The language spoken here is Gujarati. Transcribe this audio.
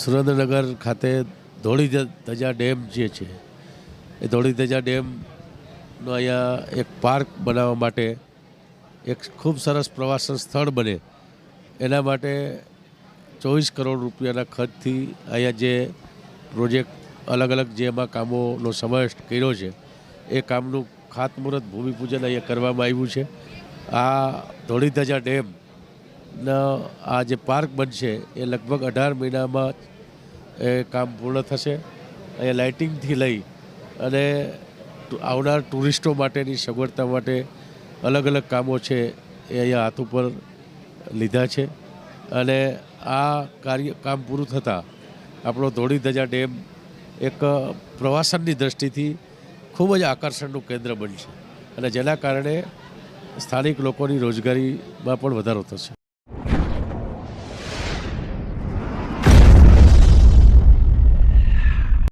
સુરેન્દ્રનગર ખાતે ધોળી ધજા ડેમ જે છે, એ ધોળી ધજા ડેમનો અહીંયા એક પાર્ક બનાવવા માટે એક ખૂબ સરસ પ્રવાસન સ્થળ બને. એના માટે ચોવીસ કરોડ રૂપિયાના ખર્ચથી અહીંયા જે પ્રોજેક્ટ અલગ અલગ જે એમાં કામોનો સમાવેશ કર્યો છે, એ કામનું ખાતમુહૂર્ત ભૂમિપૂજન અહીંયા કરવામાં આવ્યું છે. આ ધોળી ધજા ડેમ ના, આ જે પાર્ક બનશે, એ લગભગ અઢાર મહિનામાં એ કામ પૂર્ણ થશે. અહીંયા લાઇટિંગથી લઈ અને આવનાર ટુરિસ્ટો માટેની સગવડતા માટે અલગ અલગ કામો છે એ અહીંયા હાથ ઉપર લીધા છે. અને આ કાર્ય, કામ પૂરું થતાં આપણો ધોળી ધજા ડેમ એક પ્રવાસનની દ્રષ્ટિથી ખૂબ જ આકર્ષણનું કેન્દ્ર બનશે. અને જેના કારણે સ્થાનિક લોકોની રોજગારીમાં પણ વધારો થશે.